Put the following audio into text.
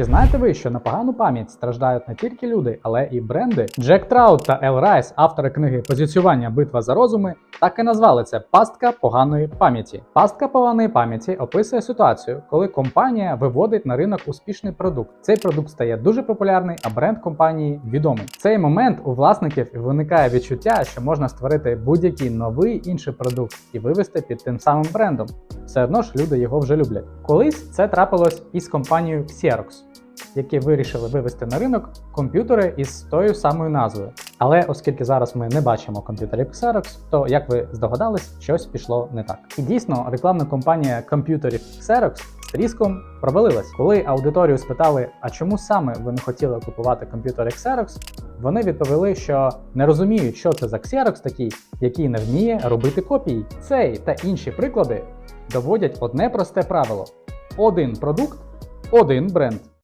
Чи знаєте ви, що на погану пам'ять страждають не тільки люди, але і бренди? Джек Траут та Ел Райс, автори книги Позиціювання битва за розуми, так і назвали це пастка поганої пам'яті. Пастка поганої пам'яті описує ситуацію, коли компанія виводить на ринок успішний продукт. Цей продукт стає дуже популярний, а бренд компанії відомий. В цей момент у власників виникає відчуття, що можна створити будь-який новий інший продукт і вивести під тим самим брендом. Все одно ж люди його вже люблять. Колись це трапилось із компанією Xerox, які вирішили вивести на ринок комп'ютери із тою самою назвою. Але оскільки зараз ми не бачимо комп'ютерів Xerox, то як ви здогадались, щось пішло не так. І дійсно, рекламна кампанія комп'ютерів Xerox з тріском провалилась. Коли аудиторію спитали, а чому саме ви не хотіли купувати комп'ютери Xerox, вони відповіли, що не розуміють, що це за Xerox такий, який не вміє робити копії. Цей та інші приклади доводять одне просте правило: один продукт, один бренд.